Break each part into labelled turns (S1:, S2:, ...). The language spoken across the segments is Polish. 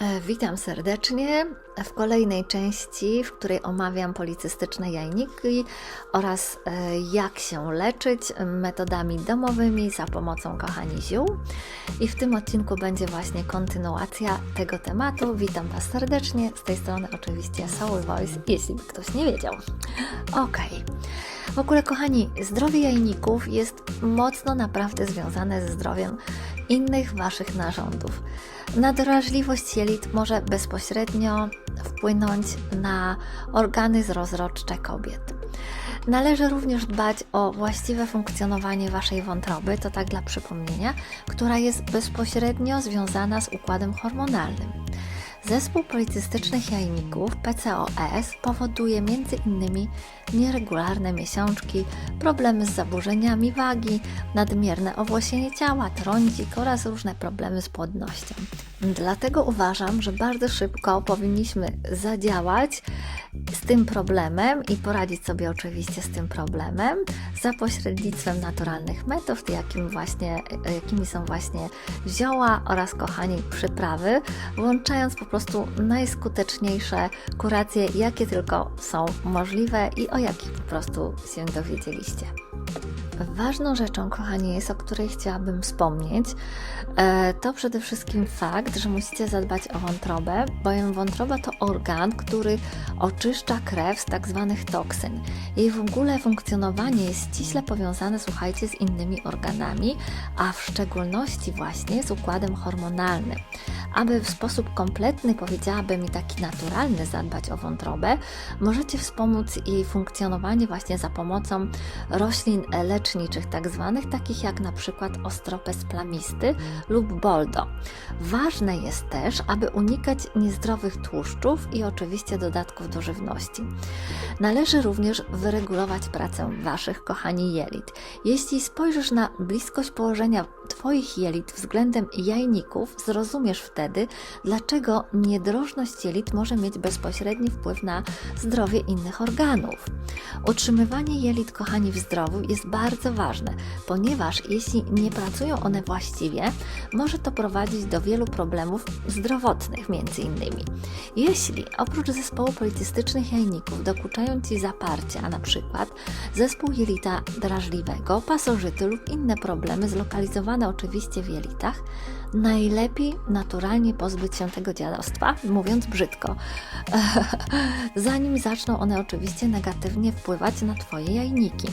S1: E, Witam serdecznie w kolejnej części, w której omawiam policystyczne jajniki oraz e, jak się leczyć metodami domowymi za pomocą kochani ziół. I w tym odcinku będzie właśnie kontynuacja tego tematu. Witam Was serdecznie. Z tej strony oczywiście Soul Voice, jeśli ktoś nie wiedział. Ok. W ogóle, kochani, zdrowie jajników jest mocno naprawdę związane ze zdrowiem innych Waszych narządów. Nadrażliwość jelit może bezpośrednio wpłynąć na organy rozrodcze kobiet. Należy również dbać o właściwe funkcjonowanie Waszej wątroby, to tak dla przypomnienia, która jest bezpośrednio związana z układem hormonalnym. Zespół policystycznych jajników PCOS powoduje m.in. nieregularne miesiączki, problemy z zaburzeniami wagi, nadmierne owłosienie ciała, trądzik oraz różne problemy z płodnością. Dlatego uważam, że bardzo szybko powinniśmy zadziałać tym problemem i poradzić sobie oczywiście z tym problemem za pośrednictwem naturalnych metod, jakim właśnie, jakimi są właśnie zioła oraz kochani przyprawy, włączając po prostu najskuteczniejsze kuracje, jakie tylko są możliwe i o jakich po prostu się dowiedzieliście. Ważną rzeczą, kochani, jest, o której chciałabym wspomnieć, e, to przede wszystkim fakt, że musicie zadbać o wątrobę, bowiem wątroba to organ, który oczyszcza krew z tak zwanych toksyn. Jej w ogóle funkcjonowanie jest ściśle powiązane, słuchajcie, z innymi organami, a w szczególności właśnie z układem hormonalnym. Aby w sposób kompletny, powiedziałabym i taki naturalny zadbać o wątrobę, możecie wspomóc jej funkcjonowanie właśnie za pomocą roślin leczniczych, tak zwanych, takich jak na przykład ostropes plamisty lub boldo. Ważne jest też, aby unikać niezdrowych tłuszczów i oczywiście dodatków do żywności. Należy również wyregulować pracę Waszych, kochani, jelit. Jeśli spojrzysz na bliskość położenia Twoich jelit względem jajników, zrozumiesz wtedy, dlaczego niedrożność jelit może mieć bezpośredni wpływ na zdrowie innych organów. Utrzymywanie jelit, kochani, w zdrowiu jest bardzo ważne, ponieważ jeśli nie pracują one właściwie, może to prowadzić do wielu problemów zdrowotnych, między innymi. Jeśli oprócz zespołu policystycznych jajników dokuczają Ci zaparcia, na przykład zespół jelita drażliwego, pasożyty lub inne problemy zlokalizowane oczywiście w jelitach, najlepiej naturalnie pozbyć się tego dziadostwa, mówiąc brzydko, zanim zaczną one oczywiście negatywnie wpływać na Twoje jajniki.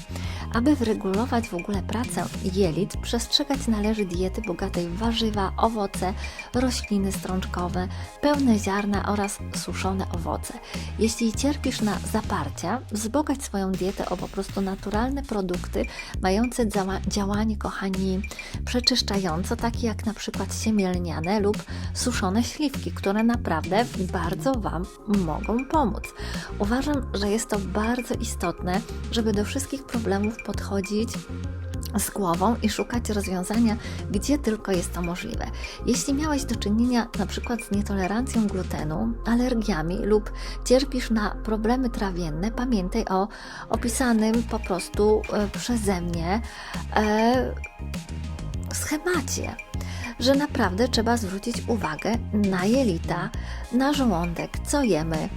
S1: Aby wyregulować w ogóle pracę jelit, przestrzegać należy diety bogatej w warzywa, owoce, rośliny strączkowe, pełne ziarna oraz suszone owoce. Jeśli cierpisz na zaparcia, wzbogać swoją dietę o po prostu naturalne produkty mające działa działanie, kochani, przeczyszczające, takie jak na przykład siemielniane lub suszone śliwki, które naprawdę bardzo Wam mogą pomóc. Uważam, że jest to bardzo istotne, żeby do wszystkich problemów podchodzić z głową i szukać rozwiązania, gdzie tylko jest to możliwe. Jeśli miałeś do czynienia na przykład z nietolerancją glutenu, alergiami lub cierpisz na problemy trawienne, pamiętaj o opisanym po prostu e, przeze mnie e, schemacie że naprawdę trzeba zwrócić uwagę na jelita, na żołądek, co jemy,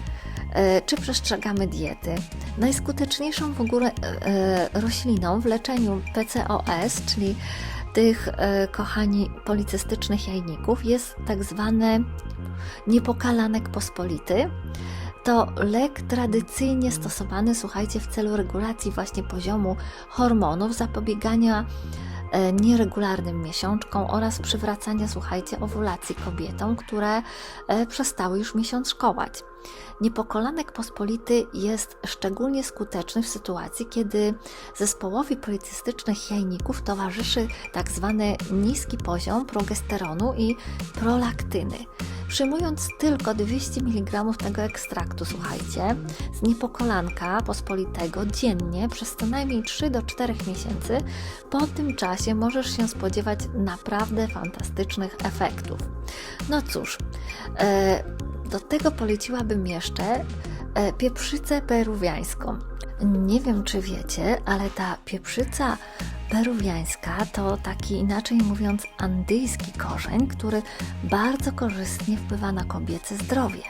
S1: e, czy przestrzegamy diety. Najskuteczniejszą w ogóle e, rośliną w leczeniu PCOS, czyli tych, e, kochani, policystycznych jajników, jest tak zwany niepokalanek pospolity. To lek tradycyjnie stosowany, słuchajcie, w celu regulacji właśnie poziomu hormonów, zapobiegania E, nieregularnym miesiączkom oraz przywracania, słuchajcie, owulacji kobietom, które e, przestały już miesiączkować. Niepokolanek pospolity jest szczególnie skuteczny w sytuacji, kiedy zespołowi policystycznych jajników towarzyszy tak zwany niski poziom progesteronu i prolaktyny. Przyjmując tylko 200 mg tego ekstraktu, słuchajcie, z niepokolanka pospolitego dziennie przez co najmniej 3 do 4 miesięcy, po tym czasie możesz się spodziewać naprawdę fantastycznych efektów. No cóż, e, do tego poleciłabym jeszcze e, pieprzycę peruwiańską. Nie wiem, czy wiecie, ale ta pieprzyca peruwiańska to taki inaczej mówiąc andyjski korzeń, który bardzo korzystnie wpływa na kobiece zdrowie.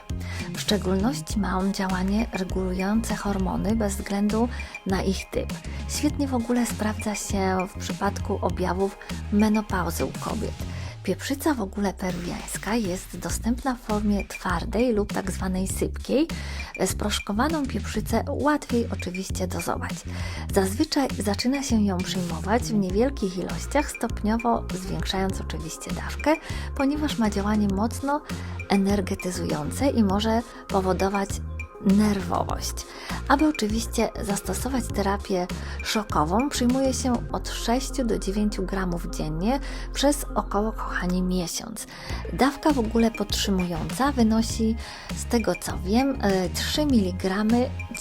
S1: W szczególności ma on działanie regulujące hormony bez względu na ich typ. Świetnie w ogóle sprawdza się w przypadku objawów menopauzy u kobiet. Pieprzyca w ogóle peruwiańska jest dostępna w formie twardej lub tak zwanej sypkiej. Sproszkowaną pieprzycę łatwiej oczywiście dozować. Zazwyczaj zaczyna się ją przyjmować w niewielkich ilościach, stopniowo zwiększając oczywiście dawkę, ponieważ ma działanie mocno energetyzujące i może powodować nerwowość. Aby oczywiście zastosować terapię szokową, przyjmuje się od 6 do 9 gramów dziennie przez około kochani miesiąc. Dawka w ogóle podtrzymująca wynosi, z tego co wiem, 3 mg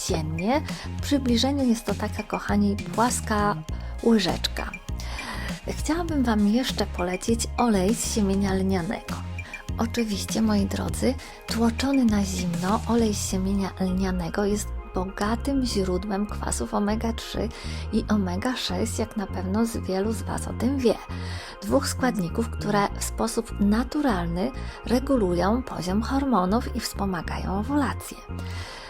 S1: dziennie. W przybliżeniu jest to taka, kochani, płaska łyżeczka. Chciałabym Wam jeszcze polecić olej z siemienia lnianego. Oczywiście, moi drodzy, tłoczony na zimno olej z siemienia lnianego jest bogatym źródłem kwasów omega-3 i omega-6, jak na pewno z wielu z Was o tym wie. Dwóch składników, które w sposób naturalny regulują poziom hormonów i wspomagają owulację.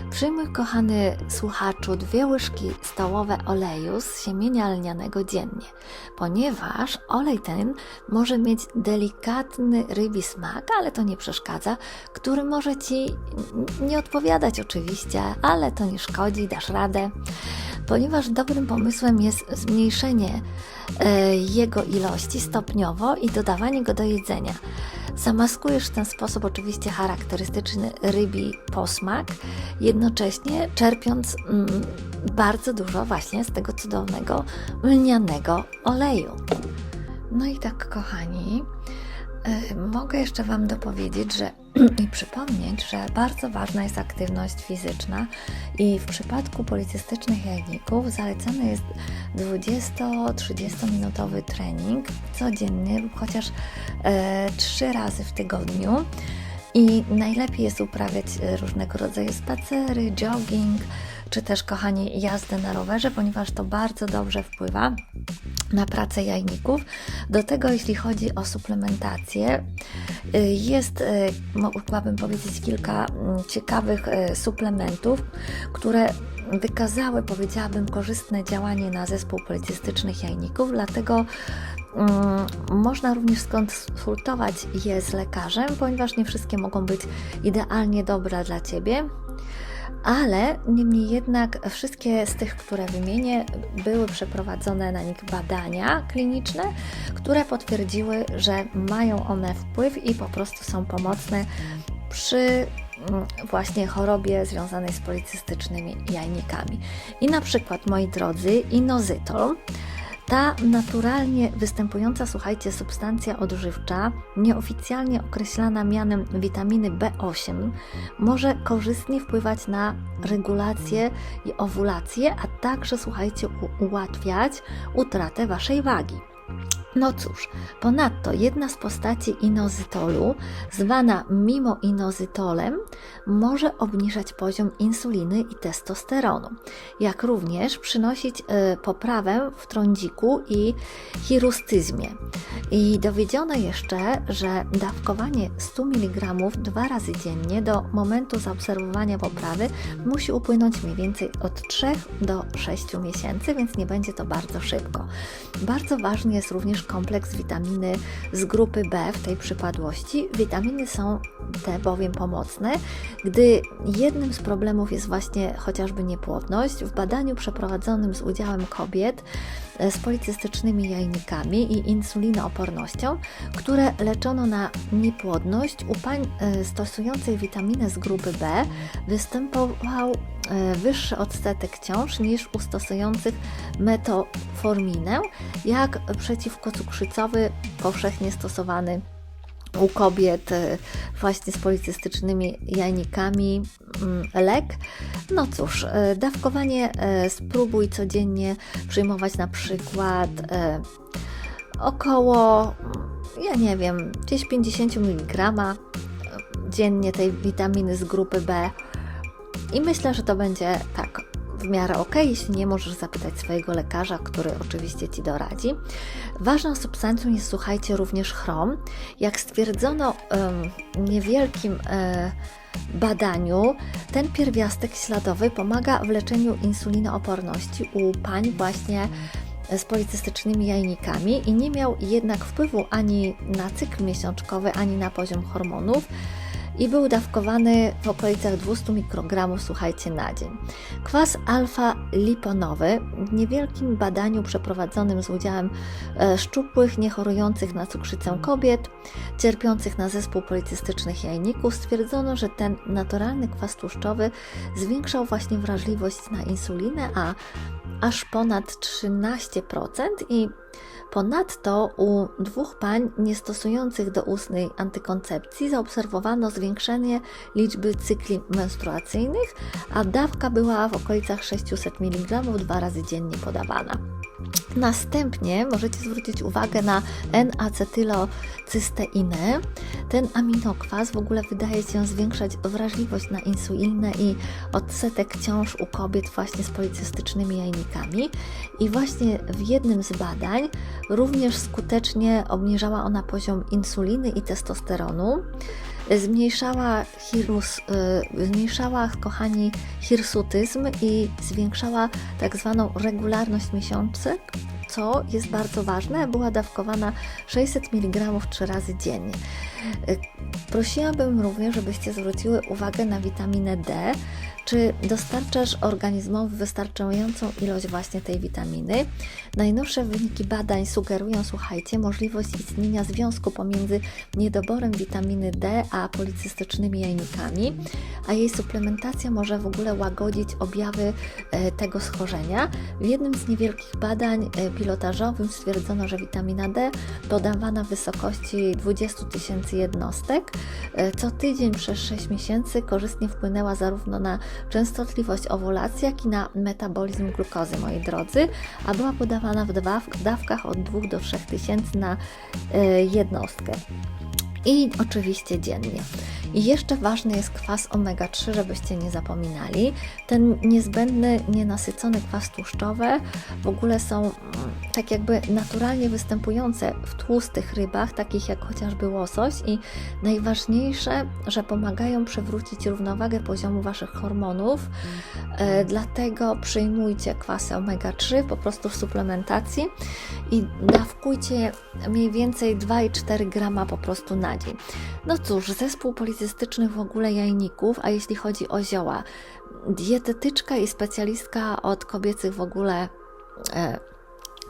S1: Przyjmuj, kochany słuchaczu, dwie łyżki stołowe oleju z siemienia lnianego dziennie, ponieważ olej ten może mieć delikatny rybi smak, ale to nie przeszkadza, który może Ci nie odpowiadać oczywiście, ale to nie szkodzi, dasz radę, ponieważ dobrym pomysłem jest zmniejszenie e, jego ilości stopniowo i dodawanie go do jedzenia. Zamaskujesz w ten sposób oczywiście charakterystyczny rybi posmak, jednocześnie czerpiąc mm, bardzo dużo właśnie z tego cudownego lnianego oleju. No i tak, kochani, mogę jeszcze Wam dopowiedzieć, że i przypomnieć, że bardzo ważna jest aktywność fizyczna i w przypadku policystycznych jajników zalecany jest 20-30 minutowy trening codziennie lub chociaż e, 3 razy w tygodniu. I najlepiej jest uprawiać e, różnego rodzaju spacery, jogging, czy też, kochani, jazdę na rowerze, ponieważ to bardzo dobrze wpływa na pracę jajników. Do tego, jeśli chodzi o suplementację, y, jest, y, mogłabym powiedzieć, kilka mm, ciekawych y, suplementów, które wykazały, powiedziałabym, korzystne działanie na zespół policystycznych jajników, dlatego um, można również skonsultować je z lekarzem, ponieważ nie wszystkie mogą być idealnie dobre dla Ciebie ale niemniej jednak wszystkie z tych, które wymienię, były przeprowadzone na nich badania kliniczne, które potwierdziły, że mają one wpływ i po prostu są pomocne przy mm, właśnie chorobie związanej z policystycznymi jajnikami. I na przykład, moi drodzy, inozytol ta naturalnie występująca, słuchajcie, substancja odżywcza, nieoficjalnie określana mianem witaminy B8, może korzystnie wpływać na regulację i owulację, a także, słuchajcie, ułatwiać utratę waszej wagi. No cóż, ponadto jedna z postaci inozytolu, zwana mimoinozytolem, może obniżać poziom insuliny i testosteronu, jak również przynosić y, poprawę w trądziku i chirustyzmie. I dowiedziono jeszcze, że dawkowanie 100 mg dwa razy dziennie do momentu zaobserwowania poprawy musi upłynąć mniej więcej od 3 do 6 miesięcy, więc nie będzie to bardzo szybko. Bardzo ważny jest również kompleks witaminy z grupy B w tej przypadłości. Witaminy są te bowiem pomocne, gdy jednym z problemów jest właśnie chociażby niepłodność. W badaniu przeprowadzonym z udziałem kobiet z policystycznymi jajnikami i insulinoopornością, które leczono na niepłodność, u pań e, stosującej witaminę z grupy B występował e, wyższy odsetek ciąż niż u stosujących metoforminę, jak przeciwko cukrzycowy powszechnie stosowany u kobiet e, właśnie z policystycznymi jajnikami mm, lek. No cóż, e, dawkowanie e, spróbuj codziennie przyjmować na przykład około, ja nie wiem, gdzieś 50 mg dziennie tej witaminy z grupy B i myślę, że to będzie tak w miarę ok, jeśli nie możesz zapytać swojego lekarza, który oczywiście Ci doradzi. Ważną substancją jest, słuchajcie, również chrom. Jak stwierdzono w niewielkim e, badaniu, ten pierwiastek śladowy pomaga w leczeniu insulinooporności u pań właśnie z policystycznymi jajnikami i nie miał jednak wpływu ani na cykl miesiączkowy, ani na poziom hormonów i był dawkowany w okolicach 200 mikrogramów, słuchajcie, na dzień. Kwas alfa-liponowy w niewielkim badaniu przeprowadzonym z udziałem e, szczupłych, niechorujących na cukrzycę kobiet, cierpiących na zespół policystycznych jajników, stwierdzono, że ten naturalny kwas tłuszczowy zwiększał właśnie wrażliwość na insulinę, a aż ponad 13% i Ponadto u dwóch pań niestosujących do ustnej antykoncepcji zaobserwowano zwiększenie liczby cykli menstruacyjnych, a dawka była w okolicach 600 mg dwa razy dziennie podawana. Następnie możecie zwrócić uwagę na N-acetylocysteinę. Ten aminokwas w ogóle wydaje się zwiększać wrażliwość na insulinę i odsetek ciąż u kobiet właśnie z policystycznymi jajnikami. I właśnie w jednym z badań również skutecznie obniżała ona poziom insuliny i testosteronu zmniejszała, hirus, y, zmniejszała, kochani, hirsutyzm i zwiększała tak zwaną regularność miesiączek, co jest bardzo ważne, była dawkowana 600 mg trzy razy dziennie. Y, prosiłabym również, żebyście zwróciły uwagę na witaminę D, czy dostarczasz organizmowi wystarczającą ilość właśnie tej witaminy? Najnowsze wyniki badań sugerują, słuchajcie, możliwość istnienia związku pomiędzy niedoborem witaminy D a policystycznymi jajnikami, a jej suplementacja może w ogóle łagodzić objawy e, tego schorzenia. W jednym z niewielkich badań e, pilotażowym stwierdzono, że witamina D podawana w wysokości 20 tysięcy jednostek e, co tydzień przez 6 miesięcy korzystnie wpłynęła zarówno na częstotliwość owulacji, jak i na metabolizm glukozy, moi drodzy, a była podawana w dawkach od 2 do 3 tysięcy na e, jednostkę. I oczywiście dziennie. I jeszcze ważny jest kwas omega-3, żebyście nie zapominali. Ten niezbędny, nienasycony kwas tłuszczowy w ogóle są mm, tak jakby naturalnie występujące w tłustych rybach, takich jak chociażby łosoś i najważniejsze, że pomagają przywrócić równowagę poziomu Waszych hormonów, e, dlatego przyjmujcie kwasy omega-3 po prostu w suplementacji i dawkujcie mniej więcej 2,4 grama po prostu na dzień. No cóż, zespół policystycznych w ogóle jajników, a jeśli chodzi o zioła, dietetyczka i specjalistka od kobiecych w ogóle e,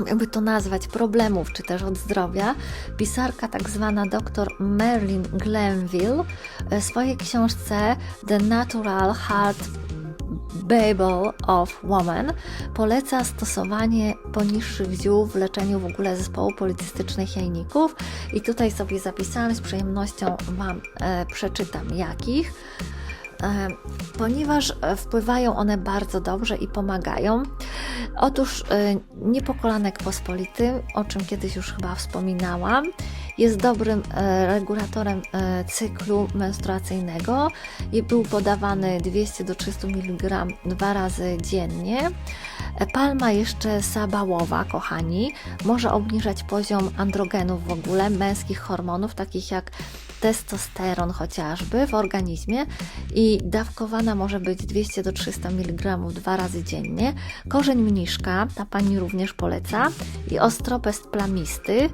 S1: jakby to nazwać, problemów, czy też od zdrowia, pisarka tak zwana dr Marilyn Glenville w swojej książce The Natural Heart Babel of Woman poleca stosowanie poniższych ziół w leczeniu w ogóle zespołu policystycznych jajników. I tutaj sobie zapisałam z przyjemnością Wam e, przeczytam jakich ponieważ wpływają one bardzo dobrze i pomagają. Otóż e, niepokolanek pospolity, o czym kiedyś już chyba wspominałam, jest dobrym e, regulatorem e, cyklu menstruacyjnego i był podawany 200 do 300 mg dwa razy dziennie. Palma jeszcze sabałowa, kochani, może obniżać poziom androgenów w ogóle, męskich hormonów, takich jak testosteron chociażby w organizmie i dawkowana może być 200 do 300 mg dwa razy dziennie. Korzeń mniszka, ta pani również poleca i ostropest plamisty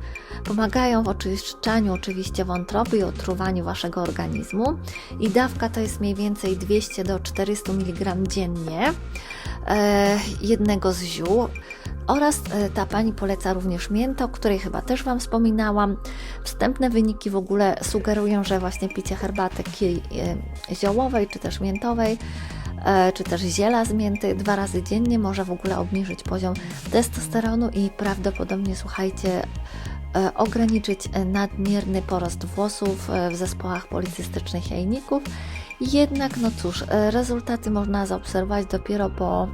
S1: pomagają w oczyszczaniu oczywiście wątroby i otruwaniu waszego organizmu i dawka to jest mniej więcej 200 do 400 mg dziennie e, jednego z ziół. Oraz e, ta pani poleca również miętę, o której chyba też Wam wspominałam. Wstępne wyniki w ogóle sugerują, że właśnie picie herbaty e, ziołowej czy też miętowej e, czy też ziela z mięty dwa razy dziennie może w ogóle obniżyć poziom testosteronu i prawdopodobnie, słuchajcie, ograniczyć nadmierny porost włosów w zespołach policystycznych jajników jednak, no cóż, e, rezultaty można zaobserwować dopiero po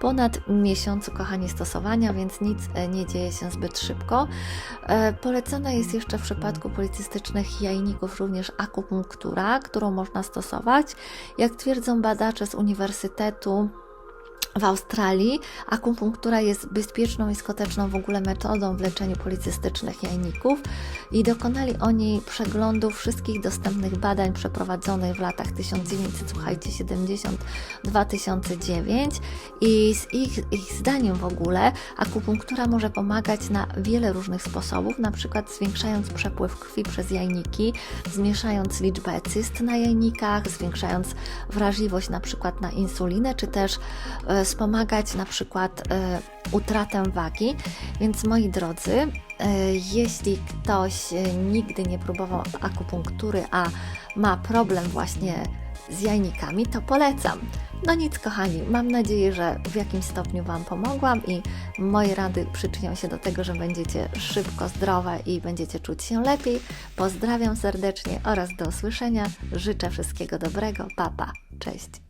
S1: ponad miesiącu, kochani, stosowania, więc nic e, nie dzieje się zbyt szybko. E, polecana jest jeszcze w przypadku policystycznych jajników również akupunktura, którą można stosować. Jak twierdzą badacze z Uniwersytetu w Australii. Akupunktura jest bezpieczną i skuteczną w ogóle metodą w leczeniu policystycznych jajników i dokonali oni przeglądu wszystkich dostępnych badań przeprowadzonych w latach 1900, słuchajcie, 70-2009 i z ich, ich zdaniem w ogóle akupunktura może pomagać na wiele różnych sposobów, na przykład zwiększając przepływ krwi przez jajniki, zmniejszając liczbę cyst na jajnikach, zwiększając wrażliwość na przykład na insulinę, czy też e, wspomagać na przykład e, utratę wagi. Więc moi drodzy, e, jeśli ktoś e, nigdy nie próbował akupunktury, a ma problem właśnie z jajnikami, to polecam. No nic, kochani, mam nadzieję, że w jakimś stopniu Wam pomogłam i moje rady przyczynią się do tego, że będziecie szybko zdrowe i będziecie czuć się lepiej. Pozdrawiam serdecznie oraz do usłyszenia. Życzę wszystkiego dobrego. Papa, pa. cześć.